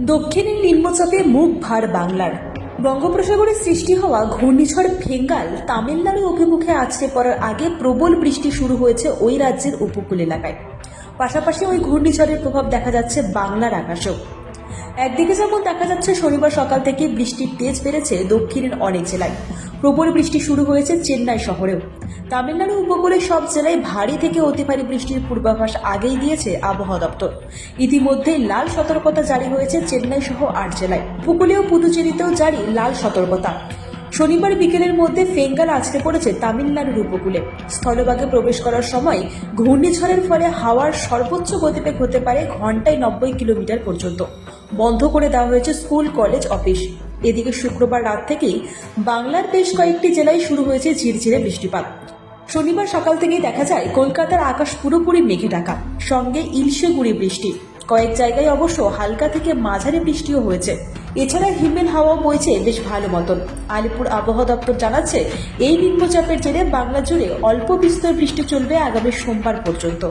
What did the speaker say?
দক্ষিণের নিম্নচাপে মুখ ভার বাংলার। বঙ্গোপসাগরে সৃষ্টি হওয়া ঘূর্ণিঝড় ফেঙ্গাল তামিলনাড়ু অভিমুখে আছড়ে পড়ার আগে প্রবল বৃষ্টি শুরু হয়েছে ওই রাজ্যের উপকূল এলাকায়। পাশাপাশি ওই ঘূর্ণিঝড়ের প্রভাব দেখা যাচ্ছে বাংলার আকাশেও। একদিকে যেমন দেখা যাচ্ছে শনিবার সকাল থেকে বৃষ্টির তেজ বেড়েছে দক্ষিণের অনেক জেলায়। প্রবল বৃষ্টি শুরু হয়েছে চেন্নাই শহরেও। তামিলনাড়ু উপকূলের সব জেলায় ভারী থেকে অতি ভারী বৃষ্টির পূর্বাভাস আগেই দিয়েছে আবহাওয়া দপ্তর। ইতিমধ্যেই লাল সতর্কতা জারি হয়েছে চেন্নাই সহ আট জেলায়। উপকূলীয় পুদুচেরিতেও জারি লাল সতর্কতা। শনিবার বিকেলের মধ্যে ফেঙ্গাল আছড়ে পড়েছে তামিলনাড়ুর উপকূলে। স্থলভাগে প্রবেশ করার সময় ঘূর্ণিঝড়ের ফলে হাওয়ার সর্বোচ্চ গতিবেগ হতে পারে ঘন্টায় নব্বই কিলোমিটার পর্যন্ত। বন্ধ করে দেওয়া হয়েছে স্কুল, কলেজ, অফিস। এদিকে শুক্রবার রাত থেকেই বাংলার বেশ কয়েকটি জেলায় শুরু হয়েছে ঝিরঝিরে বৃষ্টিপাত। শনিবার সকাল থেকেই দেখা যায়, কলকাতার আকাশ পুরোপুরি মেঘে ঢাকা, সঙ্গে ইলশে গুড়ি বৃষ্টি। কয়েক জায়গায় অবশ্য হালকা থেকে মাঝারি বৃষ্টিও হয়েছে। এছাড়া হিমেল হাওয়া বইছে বেশ ভালো মতন। আলিপুর আবহাওয়া দপ্তর জানাচ্ছে, এই নিম্নচাপের জেরে বাংলা জুড়ে অল্প বিস্তর বৃষ্টি চলবে আগামী সোমবার পর্যন্ত।